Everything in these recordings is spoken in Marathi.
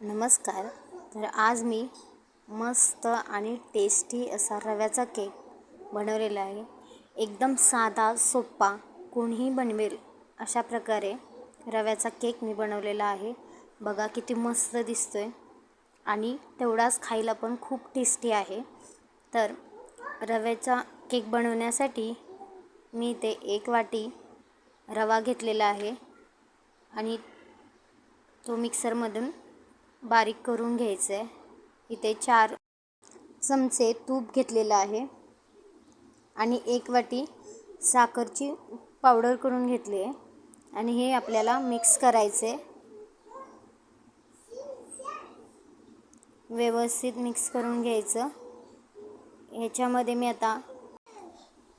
नमस्कार. तर आज मी मस्त आणि टेस्टी असा रव्याचा केक बनवलेला आहे. एकदम साधा सोपा कोणीही बनवेल अशा प्रकारे रव्याचा केक मी बनवलेला आहे. बघा किती मस्त दिसतो आहे आणि तेवढाच खायला पण खूप टेस्टी आहे. तर रव्याचा केक बनवण्यासाठी मी ते एक वाटी रवा घेतलेला आहे. आणि तो मिक्सरमधून बारीक करून घ्यायचं. आहे इथे चार चमचे तूप घेतलेलं आहे. आणि एक वाटी साखरची पावडर करून घेतली आहे. आणि हे आपल्याला मिक्स करायचं. आहे व्यवस्थित मिक्स करून घ्यायचं. ह्याच्यामध्ये मी आता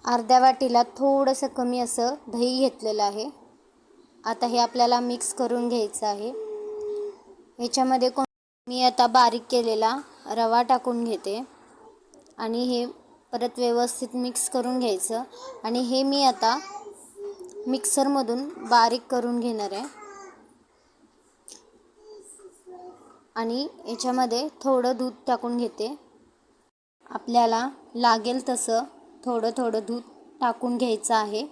अर्ध्या वाटीला थोडंसं कमी असं दही घेतलेलं आहे. आता हे आपल्याला मिक्स करून घ्यायचं आहे. ह्याच्यामध्ये कोण मी आता बारीक केलेला रवा टाकून घेते. आणि हे परत व्यवस्थित मिक्स करून घ्यायचं. आणि हे मी आता मिक्सरमधून बारीक करून घेणार आहे. आणि याच्यामध्ये थोडं दूध टाकून घेते. आपल्याला लागेल तसं थोडं थोडं दूध टाकून घ्यायचं आहे.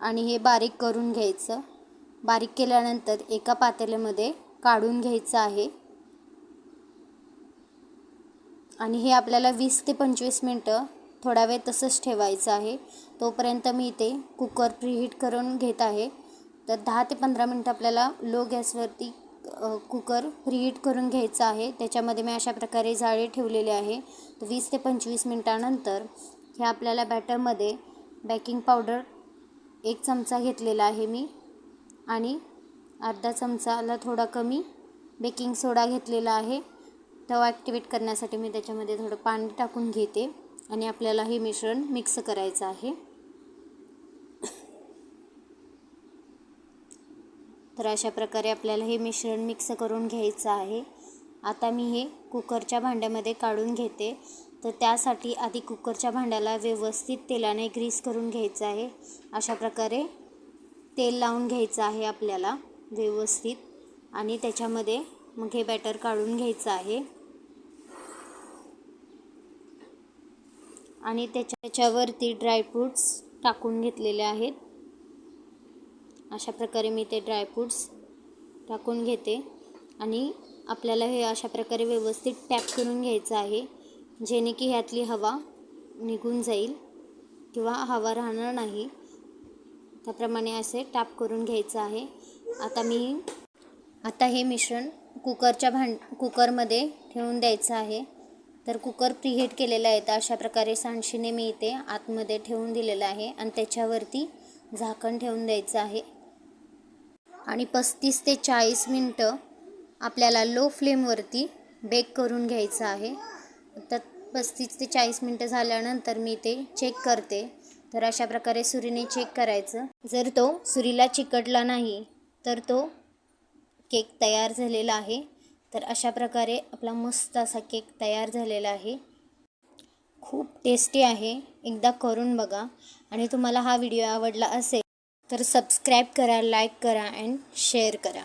आणि हे बारीक करून घ्यायचं. बारीक केल्यानंतर एका पातेल्यामध्ये काढून घ्यायचं आहे. आणि हे आपल्याला वीस ते पंचवीस मिनटं थोडा वेळ तसंच ठेवायचं आहे. तोपर्यंत मी इथे कुकर प्रीहीट करून घेत आहे. तर दहा ते पंधरा मिनटं आपल्याला लो गॅसवरती कुकर प्रीहीट करून घ्यायचं आहे. त्याच्यामध्ये मी अशा प्रकारे जाळे ठेवलेले आहे. तर वीस ते पंचवीस मिनटानंतर हे आपल्याला बॅटरमध्ये बेकिंग पावडर एक चमचा घेतलेला आहे मी. आणि अर्धा चमचाला थोडा कमी बेकिंग सोडा घेतलेला आहे. तवा ॲक्टिवेट करण्यासाठी मी त्याच्यामध्ये थोडं पाणी टाकून घेते आणि आपल्याला हे मिश्रण मिक्स करायचं आहे. तर अशा प्रकारे आपल्याला हे मिश्रण मिक्स करून घ्यायचं आहे. आता मी हे कुकरच्या भांड्यामध्ये काढून घेते. तर त्यासाठी आधी कुकरच्या भांड्याला व्यवस्थित तेलाने ग्रीस करून घ्यायचं आहे. अशा प्रकारे तेल लावून घ्यायचं आहे आपल्याला. व्यवस्थित. आणि त्याच्यामध्ये मग हे बॅटर काढून घ्यायचं आहे. आणि त्याच्यावरती ड्रायफ्रूट्स टाकून घेतलेले आहेत. अशा प्रकारे मी ते ड्रायफ्रूट्स टाकून घेते. आणि आपल्याला हे अशा प्रकारे व्यवस्थित टॅप करून घ्यायचं आहे. जेणे की ह्यातली हवा निघून जाईल किंवा हवा राहणार नाही. त्याप्रमाणे असे टॅप करून घ्यायचं आहे. आता मी आता हे मिश्रण कुकरच्या भांड कुकरमध्ये ठेवून द्यायचं आहे. तर कुकर प्रिहेट केलेलं आहे तर अशा प्रकारे सांडशीने मी इथे आतमध्ये ठेवून दिलेलं आहे आणि त्याच्यावरती झाकण ठेवून द्यायचं आहे. आणि पस्तीस ते चाळीस मिनटं आपल्याला लो फ्लेमवरती बेक करून घ्यायचं आहे. तर पस्तीस ते चाळीस मिनटं झाल्यानंतर मी ते चेक करते. तर अशा प्रकारे सुरीने चेक करायचं. जर तो सुरीला चिकटला नाही तर तो केक तयार झालेला आहे. तर अशा प्रकारे आपला मस्त असा केक तयार झालेला आहे. खूप टेस्टी आहे. एकदा करून बघा. आणि तुम्हाला हा व्हिडिओ आवडला असेल तर सबस्क्राईब करा लाईक करा अँड शेअर करा.